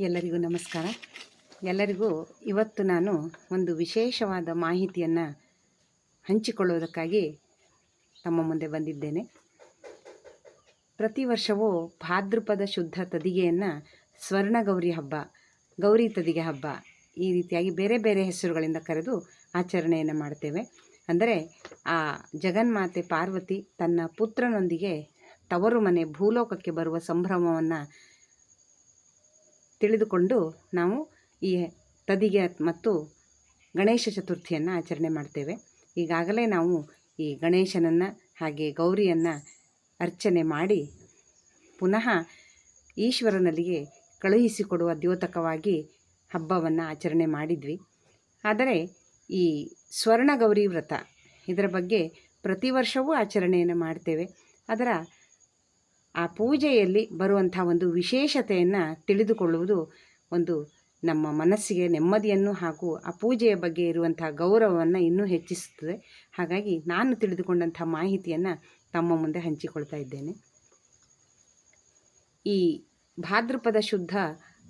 ಎಲ್ಲರಿಗೂ ನಮಸ್ಕಾರ. ಎಲ್ಲರಿಗೂ ಇವತ್ತು ನಾನು ಒಂದು ವಿಶೇಷವಾದ ಮಾಹಿತಿಯನ್ನು ಹಂಚಿಕೊಳ್ಳುವುದಕ್ಕಾಗಿ ತಮ್ಮ ಮುಂದೆ ಬಂದಿದ್ದೇನೆ. ಪ್ರತಿ ವರ್ಷವೂ ಭಾದ್ರಪದ ಶುದ್ಧ ತದಿಗೆಯನ್ನು ಸ್ವರ್ಣಗೌರಿ ಹಬ್ಬ, ಗೌರಿ ತದಿಗೆ ಹಬ್ಬ ಈ ರೀತಿಯಾಗಿ ಬೇರೆ ಬೇರೆ ಹೆಸರುಗಳಿಂದ ಕರೆದು ಆಚರಣೆಯನ್ನು ಮಾಡ್ತೇವೆ. ಅಂದರೆ ಆ ಜಗನ್ಮಾತೆ ಪಾರ್ವತಿ ತನ್ನ ಪುತ್ರನೊಂದಿಗೆ ತವರು ಮನೆ ಭೂಲೋಕಕ್ಕೆ ಬರುವ ಸಂಭ್ರಮವನ್ನು ತಿಳಿದುಕೊಂಡು ನಾವು ಈ ತದಿಗೆ ಮತ್ತು ಗಣೇಶ ಚತುರ್ಥಿಯನ್ನು ಆಚರಣೆ ಮಾಡ್ತೇವೆ. ಈಗಾಗಲೇ ನಾವು ಈ ಗಣೇಶನನ್ನು ಹಾಗೆ ಗೌರಿಯನ್ನು ಅರ್ಚನೆ ಮಾಡಿ ಪುನಃ ಈಶ್ವರನಲ್ಲಿಗೆ ಕಳುಹಿಸಿಕೊಡುವ ದ್ಯೋತಕವಾಗಿ ಹಬ್ಬವನ್ನು ಆಚರಣೆ ಮಾಡಿದ್ವಿ. ಆದರೆ ಈ ಸ್ವರ್ಣಗೌರಿ ವ್ರತ ಇದರ ಬಗ್ಗೆ ಪ್ರತಿ ವರ್ಷವೂ ಆಚರಣೆಯನ್ನು ಮಾಡ್ತೇವೆ. ಅದರ ಆ ಪೂಜೆಯಲ್ಲಿ ಬರುವಂಥ ಒಂದು ವಿಶೇಷತೆಯನ್ನು ತಿಳಿದುಕೊಳ್ಳುವುದು ಒಂದು ನಮ್ಮ ಮನಸ್ಸಿಗೆ ನೆಮ್ಮದಿಯನ್ನು ಹಾಗೂ ಆ ಪೂಜೆಯ ಬಗ್ಗೆ ಇರುವಂಥ ಗೌರವವನ್ನು ಇನ್ನೂ ಹೆಚ್ಚಿಸುತ್ತದೆ. ಹಾಗಾಗಿ ನಾನು ತಿಳಿದುಕೊಂಡಂಥ ಮಾಹಿತಿಯನ್ನು ತಮ್ಮ ಮುಂದೆ ಹಂಚಿಕೊಳ್ತಾ ಇದ್ದೇನೆ. ಈ ಭಾದ್ರಪದ ಶುದ್ಧ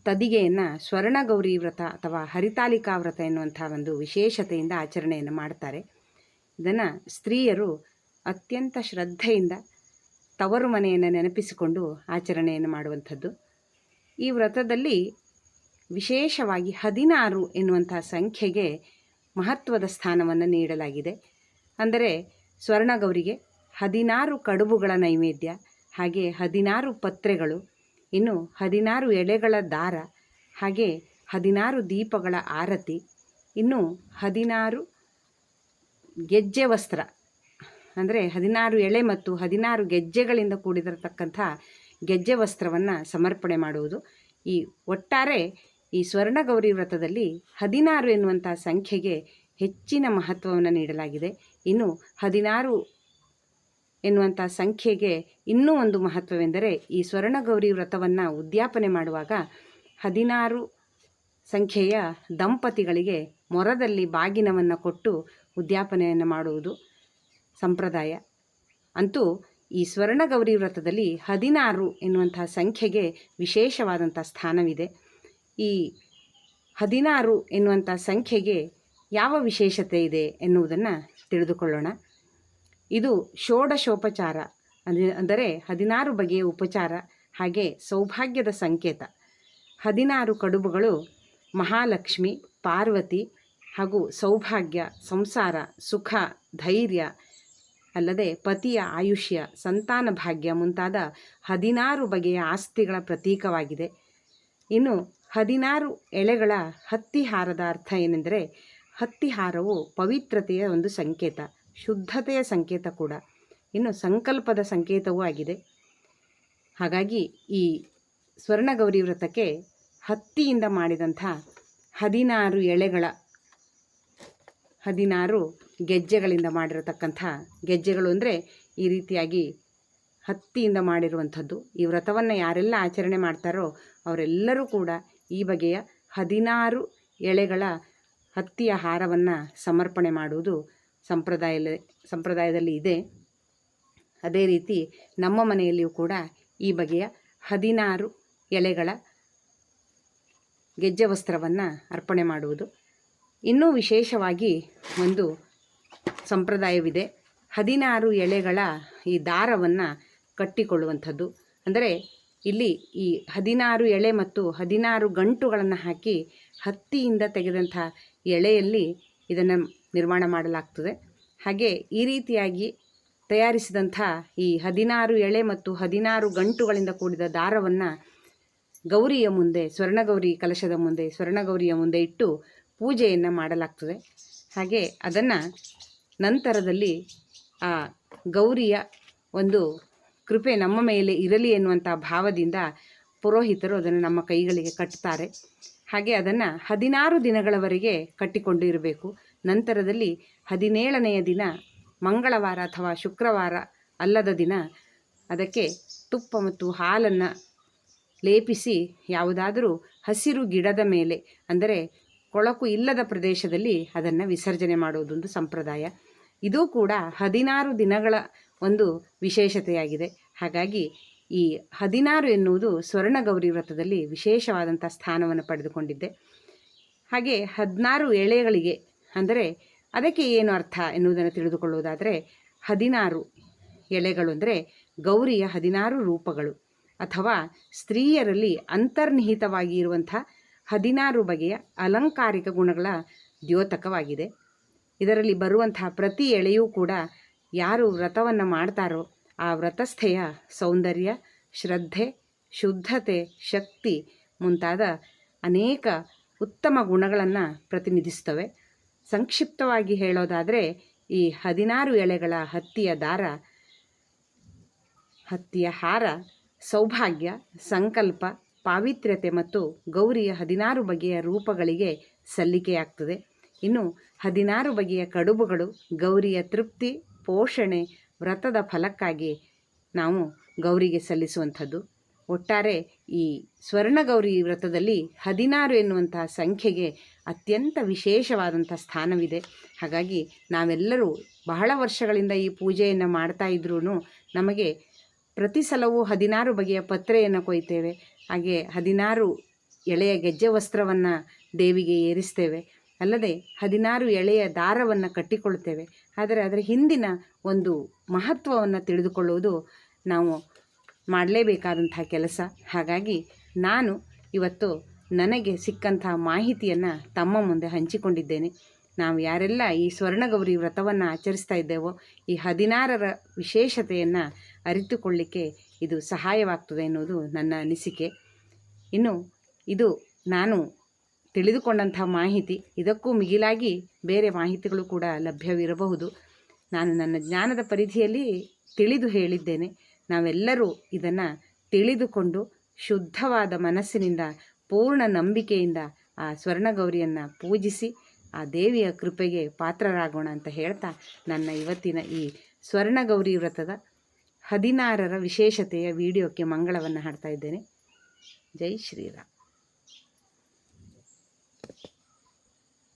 ತದಿಗೆಯನ್ನು ಸ್ವರ್ಣಗೌರಿ ವ್ರತ ಅಥವಾ ಹರಿತಾಲಿಕಾ ವ್ರತ ಎನ್ನುವಂಥ ಒಂದು ವಿಶೇಷತೆಯಿಂದ ಆಚರಣೆಯನ್ನು ಮಾಡ್ತಾರೆ. ಇದನ್ನು ಸ್ತ್ರೀಯರು ಅತ್ಯಂತ ಶ್ರದ್ಧೆಯಿಂದ ತವರು ಮನೆಯನ್ನು ನೆನಪಿಸಿಕೊಂಡು ಆಚರಣೆಯನ್ನು ಮಾಡುವಂಥದ್ದು. ಈ ವ್ರತದಲ್ಲಿ ವಿಶೇಷವಾಗಿ ಹದಿನಾರು ಎನ್ನುವಂಥ ಸಂಖ್ಯೆಗೆ ಮಹತ್ವದ ಸ್ಥಾನವನ್ನು ನೀಡಲಾಗಿದೆ. ಅಂದರೆ ಸ್ವರ್ಣಗೌರಿಗೆ ಹದಿನಾರು ಕಡುಬುಗಳ ನೈವೇದ್ಯ, ಹಾಗೆ ಹದಿನಾರು ಪತ್ರೆಗಳು, ಇನ್ನು ಹದಿನಾರು ಎಳೆಗಳ ದಾರ, ಹಾಗೆ ಹದಿನಾರು ದೀಪಗಳ ಆರತಿ, ಇನ್ನು ಹದಿನಾರು ಗೆಜ್ಜೆ ವಸ್ತ್ರ ಅಂದರೆ ಹದಿನಾರು ಎಳೆ ಮತ್ತು ಹದಿನಾರು ಗೆಜ್ಜೆಗಳಿಂದ ಕೂಡಿದಿರತಕ್ಕಂಥ ಗೆಜ್ಜೆ ವಸ್ತ್ರವನ್ನು ಸಮರ್ಪಣೆ ಮಾಡುವುದು. ಈ ಒಟ್ಟಾರೆ ಈ ಸ್ವರ್ಣಗೌರಿ ವ್ರತದಲ್ಲಿ ಹದಿನಾರು ಎನ್ನುವಂಥ ಸಂಖ್ಯೆಗೆ ಹೆಚ್ಚಿನ ಮಹತ್ವವನ್ನು ನೀಡಲಾಗಿದೆ. ಇನ್ನು ಹದಿನಾರು ಎನ್ನುವಂಥ ಸಂಖ್ಯೆಗೆ ಇನ್ನೂ ಒಂದು ಮಹತ್ವವೆಂದರೆ ಈ ಸ್ವರ್ಣಗೌರಿ ವ್ರತವನ್ನು ಉದ್ಯಾಪನೆ ಮಾಡುವಾಗ ಹದಿನಾರು ಸಂಖ್ಯೆಯ ದಂಪತಿಗಳಿಗೆ ಮೊರದಲ್ಲಿ ಬಾಗಿನವನ್ನು ಕೊಟ್ಟು ಉದ್ಯಾಪನೆಯನ್ನು ಮಾಡುವುದು. ಸಂಪ್ರದಾಯ. ಅಂತೂ ಈ ಸ್ವರ್ಣಗೌರಿ ವ್ರತದಲ್ಲಿ ಹದಿನಾರು ಎನ್ನುವಂತಹ ಸಂಖ್ಯೆಗೆ ವಿಶೇಷವಾದಂಥ ಸ್ಥಾನವಿದೆ. ಈ ಹದಿನಾರು ಎನ್ನುವಂಥ ಸಂಖ್ಯೆಗೆ ಯಾವ ವಿಶೇಷತೆ ಇದೆ ಎನ್ನುವುದನ್ನು ತಿಳಿದುಕೊಳ್ಳೋಣ. ಇದು ಷೋಡಶೋಪಚಾರ ಅಂದರೆ ಅಂದರೆ ಹದಿನಾರು ಬಗೆಯ ಉಪಚಾರ ಹಾಗೆ ಸೌಭಾಗ್ಯದ ಸಂಕೇತ. ಹದಿನಾರು ಕಡುಬುಗಳು ಮಹಾಲಕ್ಷ್ಮಿ, ಪಾರ್ವತಿ ಹಾಗೂ ಸೌಭಾಗ್ಯ, ಸಂಸಾರ, ಸುಖ, ಧೈರ್ಯ ಅಲ್ಲದೆ ಪತಿಯ ಆಯುಷ್ಯ, ಸಂತಾನ ಭಾಗ್ಯ ಮುಂತಾದ ಹದಿನಾರು ಬಗೆಯ ಆಸ್ತಿಗಳ ಪ್ರತೀಕವಾಗಿದೆ. ಇನ್ನು ಹದಿನಾರು ಎಳೆಗಳ ಹತ್ತಿಹಾರದ ಅರ್ಥ ಏನೆಂದರೆ ಹತ್ತಿಹಾರವು ಪವಿತ್ರತೆಯ ಒಂದು ಸಂಕೇತ, ಶುದ್ಧತೆಯ ಸಂಕೇತ ಕೂಡ. ಇನ್ನು ಸಂಕಲ್ಪದ ಸಂಕೇತವೂ ಆಗಿದೆ. ಹಾಗಾಗಿ ಈ ಸ್ವರ್ಣಗೌರಿ ವ್ರತಕ್ಕೆ ಹತ್ತಿಯಿಂದ ಮಾಡಿದಂಥ ಹದಿನಾರು ಎಳೆಗಳ, ಹದಿನಾರು ಗೆಜ್ಜೆಗಳಿಂದ ಮಾಡಿರತಕ್ಕಂಥ ಗೆಜ್ಜೆಗಳು ಅಂದರೆ ಈ ರೀತಿಯಾಗಿ ಹತ್ತಿಯಿಂದ ಮಾಡಿರುವಂಥದ್ದು. ಈ ವ್ರತವನ್ನು ಯಾರೆಲ್ಲ ಆಚರಣೆ ಮಾಡ್ತಾರೋ ಅವರೆಲ್ಲರೂ ಕೂಡ ಈ ಬಗೆಯ ಹದಿನಾರು ಎಳೆಗಳ ಹತ್ತಿಯ ಹಾರವನ್ನು ಸಮರ್ಪಣೆ ಮಾಡುವುದು ಸಂಪ್ರದಾಯ ಸಂಪ್ರದಾಯದಲ್ಲಿ ಇದೆ. ಅದೇ ರೀತಿ ನಮ್ಮ ಮನೆಯಲ್ಲಿಯೂ ಕೂಡ ಈ ಬಗೆಯ ಹದಿನಾರು ಎಲೆಗಳ ಗೆಜ್ಜೆ ವಸ್ತ್ರವನ್ನು ಅರ್ಪಣೆ ಮಾಡುವುದು. ಇನ್ನೂ ವಿಶೇಷವಾಗಿ ಒಂದು ಸಂಪ್ರದಾಯವಿದೆ. ಹದಿನಾರು ಎಳೆಗಳ ಈ ದಾರವನ್ನು ಕಟ್ಟಿಕೊಳ್ಳುವಂಥದ್ದು. ಅಂದರೆ ಇಲ್ಲಿ ಈ ಹದಿನಾರು ಎಳೆ ಮತ್ತು ಹದಿನಾರು ಗಂಟುಗಳನ್ನು ಹಾಕಿ ಹತ್ತಿಯಿಂದ ತೆಗೆದಂಥ ಎಳೆಯಲ್ಲಿ ಇದನ್ನು ನಿರ್ಮಾಣ ಮಾಡಲಾಗ್ತದೆ. ಹಾಗೆ ಈ ರೀತಿಯಾಗಿ ತಯಾರಿಸಿದಂಥ ಈ ಹದಿನಾರು ಎಳೆ ಮತ್ತು ಹದಿನಾರು ಗಂಟುಗಳಿಂದ ಕೂಡಿದ ದಾರವನ್ನು ಗೌರಿಯ ಮುಂದೆ, ಸ್ವರ್ಣಗೌರಿ ಕಲಶದ ಮುಂದೆ, ಸ್ವರ್ಣಗೌರಿಯ ಮುಂದೆ ಇಟ್ಟು ಪೂಜೆಯನ್ನು ಮಾಡಲಾಗ್ತದೆ. ಹಾಗೆ ಅದನ್ನು ನಂತರದಲ್ಲಿ ಆ ಗೌರಿಯ ಒಂದು ಕೃಪೆ ನಮ್ಮ ಮೇಲೆ ಇರಲಿ ಎನ್ನುವಂಥ ಭಾವದಿಂದ ಪುರೋಹಿತರು ಅದನ್ನು ನಮ್ಮ ಕೈಗಳಿಗೆ ಕಟ್ತಾರೆ. ಹಾಗೆ ಅದನ್ನು ಹದಿನಾರು ದಿನಗಳವರೆಗೆ ಕಟ್ಟಿಕೊಂಡು ಇರಬೇಕು. ನಂತರದಲ್ಲಿ ಹದಿನೇಳನೆಯ ದಿನ ಮಂಗಳವಾರ ಅಥವಾ ಶುಕ್ರವಾರ ಅಲ್ಲದ ದಿನ ಅದಕ್ಕೆ ತುಪ್ಪ ಮತ್ತು ಹಾಲನ್ನು ಲೇಪಿಸಿ ಯಾವುದಾದರೂ ಹಸಿರು ಗಿಡದ ಮೇಲೆ, ಅಂದರೆ ಕೊಳಕು ಇಲ್ಲದ ಪ್ರದೇಶದಲ್ಲಿ ಅದನ್ನು ವಿಸರ್ಜನೆ ಮಾಡುವುದೊಂದು ಸಂಪ್ರದಾಯ. ಇದು ಕೂಡ ಹದಿನಾರು ದಿನಗಳ ಒಂದು ವಿಶೇಷತೆಯಾಗಿದೆ. ಹಾಗಾಗಿ ಈ ಹದಿನಾರು ಎನ್ನುವುದು ಸ್ವರ್ಣಗೌರಿ ವ್ರತದಲ್ಲಿ ವಿಶೇಷವಾದಂಥ ಸ್ಥಾನವನ್ನು ಪಡೆದುಕೊಂಡಿದ್ದೆ. ಹಾಗೆ ಹದಿನಾರು ಎಳೆಗಳಿಗೆ ಅಂದರೆ ಅದಕ್ಕೆ ಏನು ಅರ್ಥ ಎನ್ನುವುದನ್ನು ತಿಳಿದುಕೊಳ್ಳುವುದಾದರೆ ಹದಿನಾರು ಎಳೆಗಳು ಅಂದರೆ ಗೌರಿಯ ಹದಿನಾರು ರೂಪಗಳು ಅಥವಾ ಸ್ತ್ರೀಯರಲ್ಲಿ ಅಂತರ್ನಿಹಿತವಾಗಿ ಇರುವಂಥ ಹದಿನಾರು ಬಗೆಯ ಅಲಂಕಾರಿಕ ಗುಣಗಳ ದ್ಯೋತಕವಾಗಿದೆ. ಇದರಲ್ಲಿ ಬರುವಂತಹ ಪ್ರತಿ ಎಳೆಯೂ ಕೂಡ ಯಾರು ವ್ರತವನ್ನು ಮಾಡ್ತಾರೋ ಆ ವ್ರತಸ್ಥೆಯ ಸೌಂದರ್ಯ, ಶ್ರದ್ಧೆ, ಶುದ್ಧತೆ, ಶಕ್ತಿ ಮುಂತಾದ ಅನೇಕ ಉತ್ತಮ ಗುಣಗಳನ್ನು ಪ್ರತಿನಿಧಿಸ್ತವೆ ಸಂಕ್ಷಿಪ್ತವಾಗಿ ಹೇಳೋದಾದರೆ ಈ ಹದಿನಾರು ಎಳೆಗಳ ಹತ್ತಿಯ ದಾರ, ಹತ್ತಿಯ ಹಾರ, ಸೌಭಾಗ್ಯ, ಸಂಕಲ್ಪ, ಪಾವಿತ್ರ್ಯತೆ ಮತ್ತು ಗೌರಿಯ ಹದಿನಾರು ಬಗೆಯ ರೂಪಗಳಿಗೆ ಸಲ್ಲಿಕೆಯಾಗ್ತದೆ. ಇನ್ನು ಹದಿನಾರು ಬಗೆಯ ಕಡುಬುಗಳು, ಗೌರಿಯ ತೃಪ್ತಿ, ಪೋಷಣೆ, ವ್ರತದ ಫಲಕ್ಕಾಗಿ ನಾವು ಗೌರಿಗೆ ಸಲ್ಲಿಸುವಂಥದ್ದು. ಒಟ್ಟಾರೆ ಈ ಸ್ವರ್ಣಗೌರಿ ವ್ರತದಲ್ಲಿ ಹದಿನಾರು ಎನ್ನುವಂತಹ ಸಂಖ್ಯೆಗೆ ಅತ್ಯಂತ ವಿಶೇಷವಾದಂಥ ಸ್ಥಾನವಿದೆ. ಹಾಗಾಗಿ ನಾವೆಲ್ಲರೂ ಬಹಳ ವರ್ಷಗಳಿಂದ ಈ ಪೂಜೆಯನ್ನು ಮಾಡ್ತಾ ಇದ್ರೂ ನಮಗೆ ಪ್ರತಿ ಸಲವೂ ಹದಿನಾರು ಬಗೆಯ ಪತ್ರೆಯನ್ನು ಕೊಯ್ತೇವೆ. ಹಾಗೆ ಹದಿನಾರು ಎಳೆಯ ಗೆಜ್ಜೆ ವಸ್ತ್ರವನ್ನು ದೇವಿಗೆ ಏರಿಸ್ತೇವೆ. ಅಲ್ಲದೆ ಹದಿನಾರು ಎಳೆಯ ದಾರವನ್ನು ಕಟ್ಟಿಕೊಳ್ಳುತ್ತೇವೆ. ಆದರೆ ಅದರ ಹಿಂದಿನ ಒಂದು ಮಹತ್ವವನ್ನು ತಿಳಿದುಕೊಳ್ಳುವುದು ನಾವು ಮಾಡಲೇಬೇಕಾದಂಥ ಕೆಲಸ. ಹಾಗಾಗಿ ನಾನು ಇವತ್ತು ನನಗೆ ಸಿಕ್ಕಂತಹ ಮಾಹಿತಿಯನ್ನು ತಮ್ಮ ಮುಂದೆ ಹಂಚಿಕೊಂಡಿದ್ದೇನೆ. ನಾವು ಯಾರೆಲ್ಲ ಈ ಸ್ವರ್ಣಗೌರಿ ವ್ರತವನ್ನು ಆಚರಿಸ್ತಾ ಇದ್ದೇವೋ ಈ ಹದಿನಾರರ ವಿಶೇಷತೆಯನ್ನು ಅರಿತುಕೊಳ್ಳಿಕ್ಕೆ ಇದು ಸಹಾಯವಾಗ್ತದೆ ಎನ್ನುವುದು ನನ್ನ ಅನಿಸಿಕೆ. ಇನ್ನು ಇದು ನಾನು ತಿಳಿದುಕೊಂಡಂಥ ಮಾಹಿತಿ ಇದಕ್ಕೂ ಮಿಗಿಲಾಗಿ ಬೇರೆ ಮಾಹಿತಿಗಳು ಕೂಡ ಲಭ್ಯವಿರಬಹುದು. ನಾನು ನನ್ನ ಜ್ಞಾನದ ಪರಿಧಿಯಲ್ಲಿ ತಿಳಿದು ಹೇಳಿದ್ದೇನೆ. ನಾವೆಲ್ಲರೂ ಇದನ್ನು ತಿಳಿದುಕೊಂಡು ಶುದ್ಧವಾದ ಮನಸ್ಸಿನಿಂದ, ಪೂರ್ಣ ನಂಬಿಕೆಯಿಂದ ಆ ಸ್ವರ್ಣಗೌರಿಯನ್ನು ಪೂಜಿಸಿ, ಆ ದೇವಿಯ ಕೃಪೆಗೆ ಪಾತ್ರರಾಗೋಣ ಅಂತ ಹೇಳ್ತಾ ನನ್ನ ಇವತ್ತಿನ ಈ ಸ್ವರ್ಣಗೌರಿ ವ್ರತದ ಹದಿನಾರರ ವಿಶೇಷತೆಯ ವಿಡಿಯೋಕ್ಕೆ ಮಂಗಳವನ್ನು ಹಾಡ್ತಾ ಇದ್ದೇನೆ. ಜೈ ಶ್ರೀರಾಮ್.